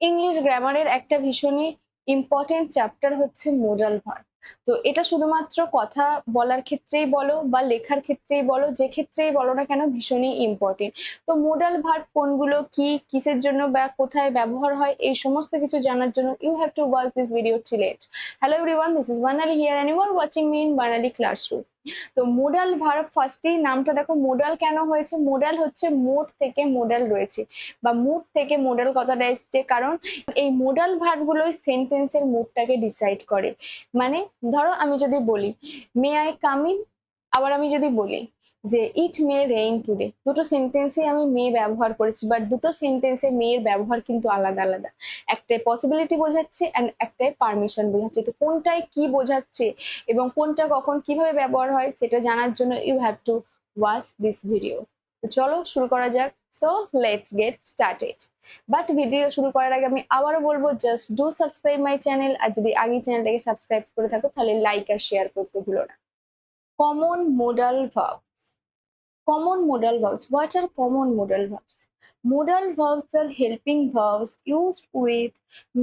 English গ্রামারের একটা ভীষণই ইম্পর্টেন্ট চ্যাপ্টার হচ্ছে মোডাল ভার্ব তো এটা শুধুমাত্র কথা বলার ক্ষেত্রেই বলো বা লেখার ক্ষেত্রেই বলো, যে ক্ষেত্রেই বলো না কেন ভীষণই ইম্পর্টেন্ট তো মোডাল ভার্ব কোনগুলো, কি, কিসের জন্য বা কোথায় ব্যবহার হয়, এই সমস্ত কিছু জানার জন্য you have to watch this video till at hello everyone this is Banali here and you are watching me in Banali classroom তো মোডাল ভার্ব ফার্স্টেই নামটা দেখো মোডাল কেন হয়েছে? মোডাল হচ্ছে মোড থেকে মোডাল রয়েছে। বা মুড থেকে মোডাল কথাটা এসছে? কারণ এই মোডাল সেন্টেন্স সেন্টেন্সের মুডটাকে ডিসাইড করে। মানে ধরো আমি যদি বলি মে আই কাম ইন আবার আমি যদি বলি যে, ইট মে রেইন টুডে। দুটো সেন্টেন্সে আমি মে ব্যবহার করেছি বাট দুটো সেন্টেন্সে মেয়ের ব্যবহার কিন্তু আলাদা আলাদা। একটাই পসিবিলিটি বোঝাচ্ছে অ্যান্ড একটাই পারমিশন বোঝাচ্ছে। তো কোনটায় কি বোঝাচ্ছে এবং কোনটা কখন কীভাবে ব্যবহার হয় সেটা জানার জন্য you have to watch this video তো চলো শুরু করা যাক। So let's get started but video শুরু করার আগে আমি আবারও বলব just do subscribe my channel আর যদি আগে চ্যানেলটাকে সাবস্ক্রাইব করে থাকো, তাহলে লাইক আর শেয়ার করতে ভুলো না। Common modal verbs common modal verbs what are common modal verbs modal verbs are helping verbs used with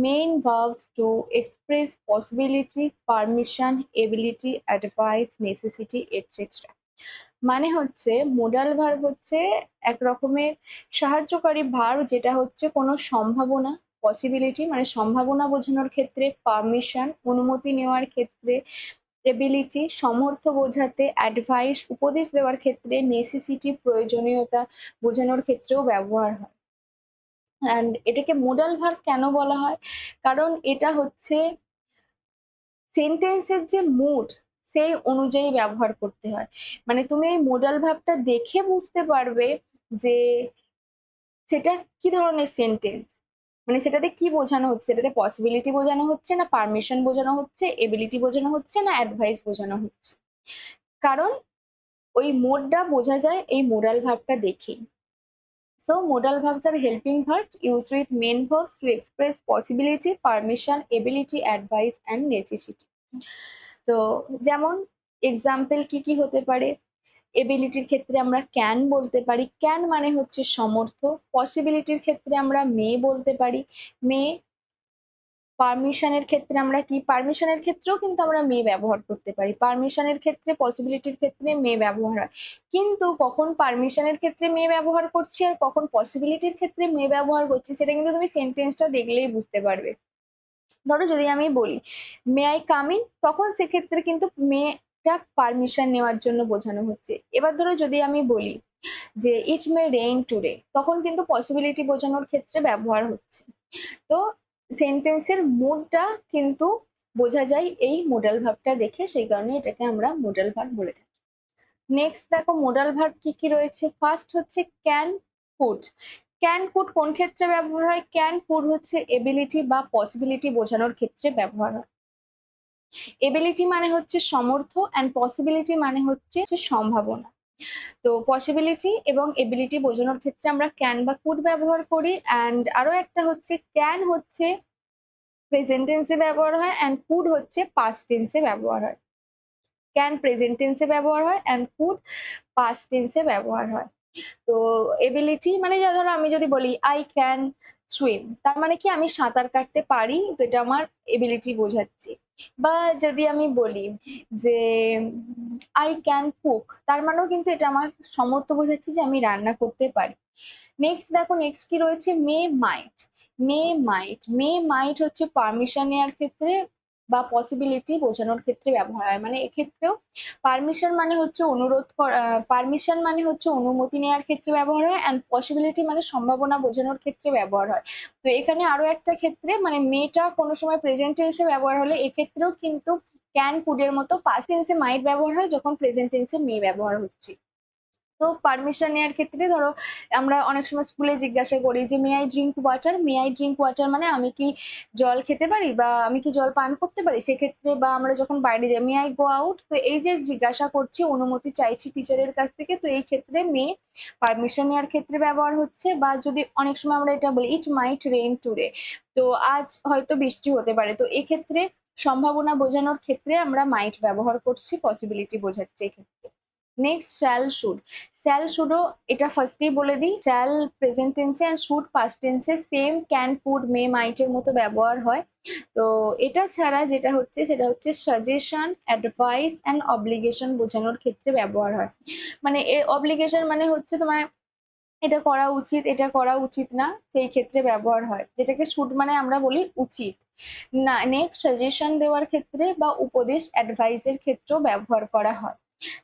main verbs to express possibility permission ability advice necessity etc মানে হচ্ছে modal verb হচ্ছে এক রকমের সাহায্যকারী verb যেটা হচ্ছে কোনো সম্ভাবনা পসিবিলিটি মানে সম্ভাবনা বোঝানোর ক্ষেত্রে পারমিশন অনুমতি নেওয়ার ক্ষেত্রে এবিলিটি সমর্থ বোঝাতে অ্যাডভাইস উপদেশ দেওয়ার ক্ষেত্রে নেসেসিটি প্রয়োজনীয়তা বোঝানোর ক্ষেত্রেও ব্যবহার হয়। অ্যান্ড এটাকে মোডাল ভার্ব কেন বলা হয়? কারণ এটা হচ্ছে সেন্টেন্সের যে মুড সেই অনুযায়ী ব্যবহার করতে হয়। মানে তুমি এই মোডাল ভার্বটা দেখে বুঝতে পারবে যে সেটা কি ধরনের সেন্টেন্স মানে সেটাতে কি বোঝানো হচ্ছে? সেটাতে পসিবিলিটি বোঝানো হচ্ছে না পারমিশন বোঝানো হচ্ছে এবিলিটি বোঝানো হচ্ছে না অ্যাডভাইস বোঝানো হচ্ছে? কারণ ওই মোডটা বোঝা যায় এই মোডাল ভাবটা দেখে So modal verbs are helping verbs used with main verbs to express possibility, permission, ability, advice and necessity. তো যেমন এক্সাম্পল কি কি হতে পারে? এবিলিটির ক্ষেত্রে আমরা ক্যান বলতে পারি। ক্যান মানে হচ্ছে সমর্থ পসিবিলিটির ক্ষেত্রে আমরা মে বলতে পারি। মে পারমিশনের ক্ষেত্রে আমরা কি? পারমিশনের ক্ষেত্রেও কিন্তু আমরা মে ব্যবহার করতে পারি। পারমিশনের ক্ষেত্রে পসিবিলিটির ক্ষেত্রে মে ব্যবহার হয়। কিন্তু কখন পারমিশনের ক্ষেত্রে মে ব্যবহার করছি আর কখন পসিবিলিটির ক্ষেত্রে মে ব্যবহার করছি, সেটা কিন্তু তুমি সেন্টেন্সটা দেখলেই বুঝতে পারবে। ধরো যদি আমি বলি মে আই কাম ইন তখন সেক্ষেত্রে কিন্তু মেটা পারমিশন নেওয়ার জন্য বোঝানো হচ্ছে। এবার ধরো যদি আমি বলি যে ইট মে রেইন টুডে তখন কিন্তু পসিবিলিটি বোঝানোর ক্ষেত্রে ব্যবহার হচ্ছে। তো সেন্টেন্সের মুডটা কিন্তু বোঝা যায় এই মোডাল ভাবটা দেখে, সেই কারণে এটাকে আমরা মোডাল ভার্ব বলে থাকি। নেক্সট দেখো মোডাল ভার্ব কি কি রয়েছে? ফার্স্ট হচ্ছে ক্যান কুড ক্যান কুড কোন ক্ষেত্রে ব্যবহার হয়? ক্যান কুড হচ্ছে এবিলিটি বা পসিবিলিটি বোঝানোর ক্ষেত্রে ব্যবহার হয়। এবিলিটি মানে হচ্ছে সমর্থ অ্যান্ড পসিবিলিটি মানে হচ্ছে সম্ভাবনা। তো পসিবিলিটি এবং এবিলিটি বোঝানোর ক্ষেত্রে আমরা ক্যান বা কুড ব্যবহার করি অ্যান্ড আরও একটা হচ্ছে ক্যান হচ্ছে প্রেজেন্ট টেন্সে ব্যবহার হয় অ্যান্ড কুড হচ্ছে পাস্ট টেন্সে ব্যবহার হয়। ক্যান প্রেজেন্ট টেন্সে ব্যবহার হয় অ্যান্ড কুড পাস্ট টেন্সে ব্যবহার হয়। তো এবিলিটি মানে যা ধরো আমি যদি বলি আই ক্যান সুইম তার মানে কি আমি সাঁতার কাটতে পারি? তো এটা আমার এবিলিটি বোঝাচ্ছে। বা যদি আমি বলি যে আই ক্যান কুক তার মানেও কিন্তু এটা আমার সমর্থ বোঝাচ্ছে যে আমি রান্না করতে পারি। নেক্সট দেখো নেক্সট কি রয়েছে? মে মাইট মে মাইট মে মাইট হচ্ছে পারমিশন নেওয়ার ক্ষেত্রে বা পসিবিলিটি বোঝানোর ক্ষেত্রে ব্যবহার হয়। মানে এক্ষেত্রেও পারমিশন মানে হচ্ছে অনুরোধ পারমিশন মানে হচ্ছে অনুমতি নেওয়ার ক্ষেত্রে ব্যবহার হয় অ্যান্ড পসিবিলিটি মানে সম্ভাবনা বোঝানোর ক্ষেত্রে ব্যবহার হয়। তো এখানে আরও একটা ক্ষেত্রে মানে মেটা কোনো সময় প্রেজেন্ট টেন্সে ব্যবহার হলে এক্ষেত্রেও কিন্তু ক্যান কুডের মতো পাস্ট টেন্সে মাইট ব্যবহার হয় যখন প্রেজেন্ট টেন্সে মে ব্যবহার হচ্ছে। তো পারমিশন নেওয়ার ক্ষেত্রে ধরো আমরা অনেক সময় স্কুলে জিজ্ঞাসা করি যে may I drink water may I drink water মানে আমি কি জল খেতে পারি বা আমি কি জল পান করতে পারি? সেক্ষেত্রে বা আমরা যখন বাইরে যাই মে আই গো আউট তো এই যে জিজ্ঞাসা করছি, অনুমতি চাইছি টিচারের কাছ থেকে, তো এই ক্ষেত্রে মে পারমিশন নেওয়ার ক্ষেত্রে ব্যবহার হচ্ছে বা যদি অনেক সময় আমরা এটা বলি ইট মাইট রেইন টুডে তো আজ হয়তো বৃষ্টি হতে পারে। তো এক্ষেত্রে সম্ভাবনা বোঝানোর ক্ষেত্রে আমরা মাইট ব্যবহার করছি পসিবিলিটি বোঝাচ্ছে এক্ষেত্রে। নেক্সট শ্যাল শুড শ্যাল শুডও এটা ফার্স্টেই বলে দিই। শ্যাল প্রেজেন্ট টেন্সে অ্যান্ড শুড পাস্ট টেন্সে সেম ক্যান পুড মে মাইটের মতো ব্যবহার হয়। তো এটা ছাড়া যেটা হচ্ছে, সেটা হচ্ছে সাজেশন অ্যাডভাইস অ্যান্ড অব্লিগেশন বোঝানোর ক্ষেত্রে ব্যবহার হয়। মানে এ অব্লিগেশন মানে হচ্ছে তোমার এটা করা উচিত, এটা করা উচিত না, সেই ক্ষেত্রে ব্যবহার হয়। যেটাকে শুড মানে আমরা বলি উচিত। না নেক্সট সাজেশন দেওয়ার ক্ষেত্রে বা উপদেশ অ্যাডভাইসের ক্ষেত্রেও ব্যবহার করা হয়।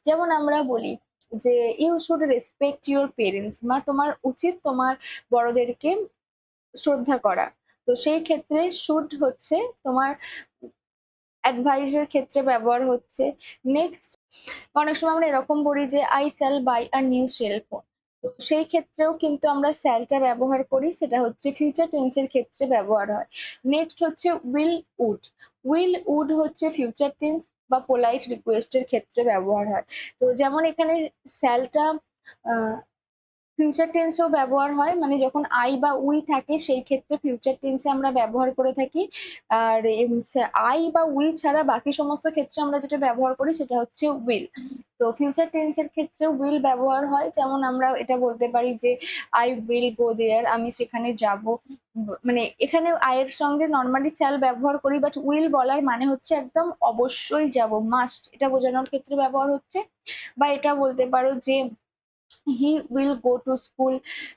যেমন আমরা বলি যে you should respect your parents বা তোমার উচিত তোমার বড়দেরকে শ্রদ্ধা করা। তো সেই ক্ষেত্রে শুড হচ্ছে তোমার অ্যাডভাইসের ক্ষেত্রে ব্যবহার হচ্ছে। নেক্সট অনেক সময় আমরা এরকম বলি যে I shall buy a new cell phone তো সেই ক্ষেত্রেও কিন্তু আমরা স্যালটা ব্যবহার করি, সেটা হচ্ছে ফিউচার টেন্সের ক্ষেত্রে ব্যবহার হয়। নেক্সট হচ্ছে উইল উড উইল উড হচ্ছে ফিউচার টেন্স বা পোলাইট রিকোয়েস্টের ক্ষেত্রে ব্যবহার হয়। তো যেমন এখানে স্যালটা ফিউচার টেন্সেও ব্যবহার হয় মানে যখন আই বা উই থাকে সেই ক্ষেত্রে ফিউচার টেন্সে আমরা ব্যবহার করে থাকি। আর আই বা উই ছাড়া বাকি সমস্ত ক্ষেত্রে আমরা যেটা ব্যবহার করি সেটা হচ্ছে উইল তো ফিউচার টেন্সের ক্ষেত্রে উইল ব্যবহার হয়, যেমন আমরা এটা বলতে পারি যে আই উইল গো দেয়ার আমি সেখানে যাব। মানে এখানে আয়ের সঙ্গে নর্মালি স্যাল ব্যবহার করি বাট উইল বলার মানে হচ্ছে একদম অবশ্যই যাব মাস্ট এটা বোঝানোর ক্ষেত্রে ব্যবহার হচ্ছে। বা এটা বলতে পারো যে he will go to school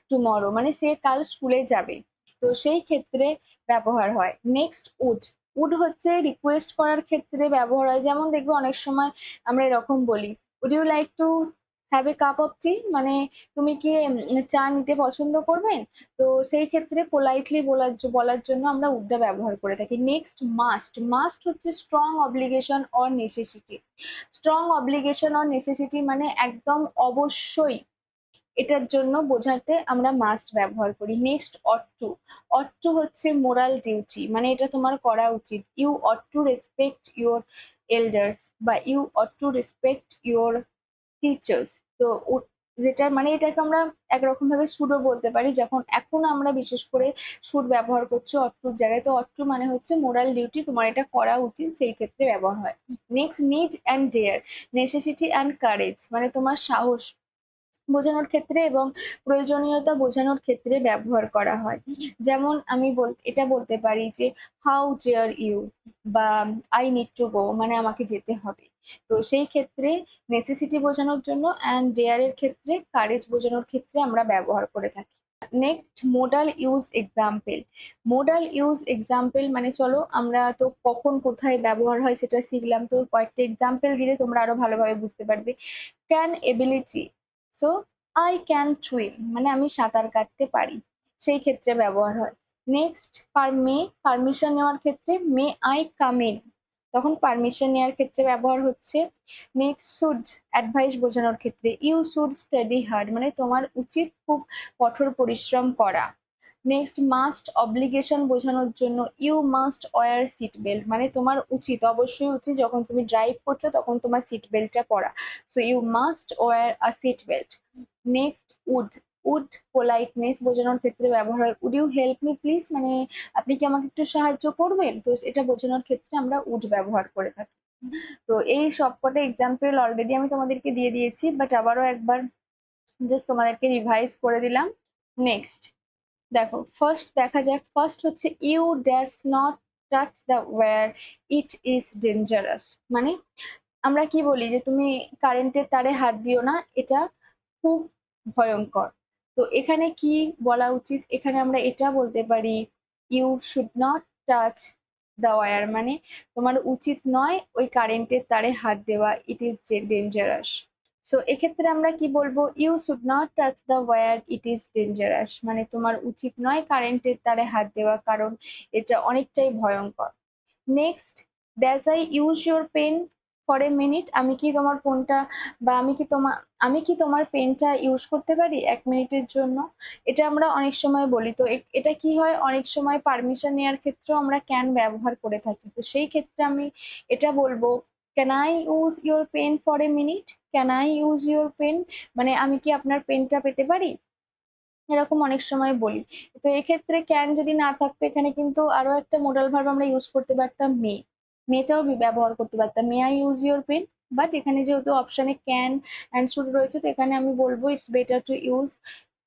tomorrow মানে সে কাল স্কুলে যাবে। তো সেই ক্ষেত্রে ব্যবহার হয়। নেক্সট উড উড হচ্ছে রিকোয়েস্ট করার ক্ষেত্রে ব্যবহার হয়। যেমন দেখবে অনেক সময় আমরা এরকম বলি would you like to have a cup of tea মানে তুমি কি চা নিতে পছন্দ করবেন? তো সেই ক্ষেত্রে পোলাইটলি বলার বলার জন্য আমরা উডটা ব্যবহার করে থাকি। নেক্সট মাস্ট মাস্ট হচ্ছে strong obligation or necessity strong obligation or necessity মানে একদম অবশ্যই এটার জন্য বোঝাতে আমরা মাস্ট ব্যবহার করি। Next ought to ought to হচ্ছে মোরাল ডিউটি মানে এটা তোমার করা উচিত। You ought to respect your elders বা you ought to respect your teachers তো যেটা মানে এটাকে আমরা একরকম ভাবে সুরও বলতে পারি, যখন এখন আমরা বিশেষ করে সুর ব্যবহার করছি অট্টুর জায়গায়, তো অট্টু মানে হচ্ছে মোরাল ডিউটি তোমার এটা করা উচিত, সেই ক্ষেত্রে ব্যবহার হয়। Next need and dare necessity and courage মানে তোমার সাহস। বোঝানোর ক্ষেত্রে এবং প্রয়োজনীয়তা বোঝানোর ক্ষেত্রে ব্যবহার করা হয়। যেমন আমি এটা বলতে পারি যে হাউ ডেয়ার ইউ বা আই নিড টু গো মানে আমাকে যেতে হবে। তো সেই ক্ষেত্রে নেসেসিটি বোঝানোর জন্য অ্যান্ড ডেয়ারের ক্ষেত্রে কারেজ বোঝানোর ক্ষেত্রে আমরা ব্যবহার করে থাকি। Next modal use example modal use example মানে চলো, আমরা তো কখন কোথায় ব্যবহার হয় সেটা শিখলাম। তো কয়েকটা এক্সাম্পল দিলে তোমরা আরও ভালোভাবে বুঝতে পারবে। Can ability so I can swim মানে আমি সাঁতার কাটতে পারি। সেই ক্ষেত্রে ব্যবহার হয়। নেক্সট পার মে পারমিশন নেওয়ার ক্ষেত্রে মে আই কাম ইন তখন পারমিশন নেওয়ার ক্ষেত্রে ব্যবহার হচ্ছে। নেক্সট শুড অ্যাডভাইস বোঝানোর ক্ষেত্রে। ইউ শুড স্টাডি হার্ড মানে তোমার উচিত খুব কঠোর পরিশ্রম করা। নেক্সট মাস্ট অব্লিগেশন বোঝানোর জন্য you must wear seat belt মানে তোমার উচিত, অবশ্যই উচিত যখন তুমি ড্রাইভ করছ তখন তোমার সিট বেল্টটা পরা। So you must wear a seat belt next would would politeness বোঝানোর ক্ষেত্রে ব্যবহার হয়। Would you help me please মানে আপনি কি আমাকে একটু সাহায্য করবেন? তো এটা বোঝানোর ক্ষেত্রে আমরা উড ব্যবহার করে থাকি। তো এই সবকটা এক্সাম্পল অলরেডি আমি তোমাদেরকে দিয়ে দিয়েছি বাট আবারও একবার জাস্ট তোমাদেরকে রিভাইজ করে দিলাম। নেক্সট দেখো ফার্স্ট দেখা যাক ফার্স্ট হচ্ছে you dash not touch the wire it is dangerous মানে আমরা কি বলি যে, তুমি কারেন্টের তারে হাত দিও না, এটা খুব ভয়ঙ্কর। তো এখানে কি বলা উচিত? এখানে আমরা এটা বলতে পারি you should not touch the wire মানে তোমার উচিত নয় ওই কারেন্টের তারে হাত দেওয়া ইট ইজ ডেঞ্জারাস সো এক্ষেত্রে আমরা কি বলব? You should not touch the wire it is dangerous মানে তোমার উচিত নয় কারেন্টের তারে হাত দেওয়া, কারণ এটা অনেকটাই ভয়ঙ্কর। Next dash I use your pen for a minute আমি কি তোমার ফোনটা বা আমি কি তোমার আমি কি তোমার পেনটা ইউজ করতে পারি এক মিনিটের জন্য? এটা আমরা অনেক সময় বলি। তো এটা কি হয়? অনেক সময় পারমিশন নেওয়ার ক্ষেত্রেও আমরা ক্যান ব্যবহার করে থাকি। তো সেই ক্ষেত্রে আমি এটা বলব। Can I use your pen for a minute can I use your pen মানে আমি কি আপনার পেনটা পেতে পারি? এরকম অনেক সময় বলি। তো এক্ষেত্রে ক্যান যদি না থাকতো, এখানে কিন্তু আরও একটা মোডাল ভার্ব আমরা ইউজ করতে পারতাম মে মেটাও ব্যবহার করতে পারতাম। May I use your pen but এখানে যেহেতু অপশানে ক্যান অ্যান্ড শুড রয়েছে, তো এখানে আমি বলব it's better to use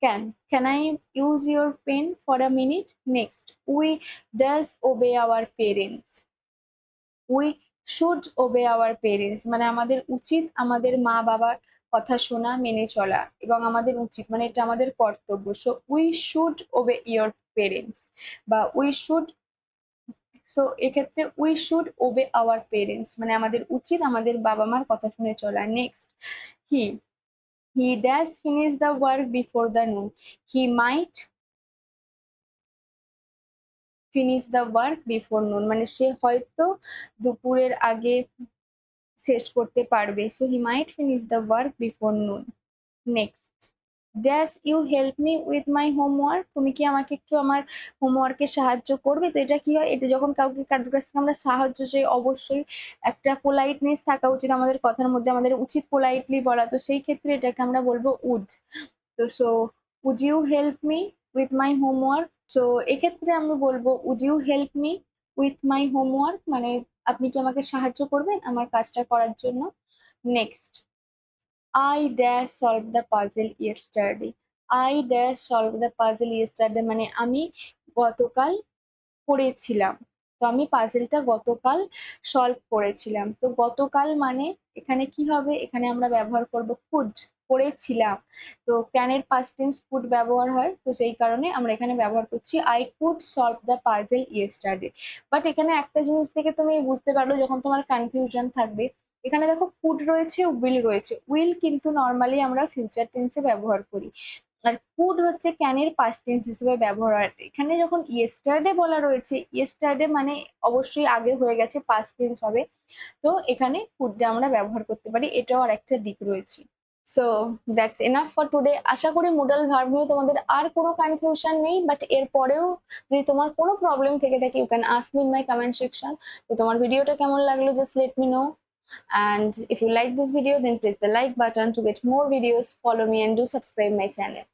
can can I use your pen for a minute next we dash obey our parents we should obey our parents মানে আমাদের উচিত আমাদের মা বাবার কথা শোনা, মেনে চলা এবং আমাদের উচিত মানে এটা আমাদের কর্তব্য। So we should obey your parents বা উই শুড সো এক্ষেত্রে we should obey our parents মানে আমাদের উচিত আমাদের বাবা মার কথা শুনে চলা। Next he he dash finish the work before the noon he might finish the work before noon মানে সে হয়তো দুপুরের আগে শেষ করতে পারবে। So he might finish the work before noon next dash you help me with my homework তুমি কি আমাকে একটু আমার হোমওয়ার্কে সাহায্য করবে? তো এটা কি হয়? এটা যখন কাউকে কারোর কাছ থেকে আমরা সাহায্য চাই, অবশ্যই একটা পোলাইটনেস থাকা উচিত আমাদের কথার মধ্যে, আমাদের উচিত পোলাইটলি বলা। তো সেই ক্ষেত্রে এটাকে আমরা বলব উড। তো so would you help me with my homework so এক্ষেত্রে আমি বলব would you help me with my homework মানে আপনি কি আমাকে সাহায্য করবেন আমার কাজটা করার জন্য? Next I dash solve the puzzle yesterday I dash solve the puzzle yesterday মানে আমি গতকাল করেছিলাম। তো আমি পাজেলটা গতকাল সলভ করেছিলাম। তো গতকাল মানে এখানে কি হবে? এখানে আমরা ব্যবহার করব কুড করেছিলাম। তো ক্যানের পাস্ট টেন্স কুড ব্যবহার হয়, তো সেই কারণে আমরা এখানে ব্যবহার করছি I could solve the puzzle yesterday but এখানে একটা জিনিস থেকে তুমি বুঝতে পারল যখন তোমার কনফিউশন থাকবে, এখানে দেখো কুড রয়েছে উইল রয়েছে। উইল কিন্তু নর্মালি আমরা ফিউচার টেন্সে ব্যবহার করি। আর কুড হচ্ছে ক্যানের পাস্ট টেন্স হিসেবে ব্যবহার হয়। এখানে যখন ইয়েস্টারডে বলা রয়েছে ইয়েস্টারডে মানে অবশ্যই আগে হয়ে গেছে পাস্ট টেন্স হবে। তো এখানে কুডটা আমরা ব্যবহার করতে পারি, এটাও আর একটা দিক রয়েছে। So that's enough for today আশা করি মোডাল ভার্ব নিয়ে তোমাদের আর কোনো কনফিউশন নেই বাট এরপরেও যদি তোমার কোনো প্রবলেম থেকে থাকে you can ask me in my comment section তো তোমার ভিডিওটা কেমন লাগল just let me know and if you like this video then press the like button to get more videos. Follow me and do subscribe my channel.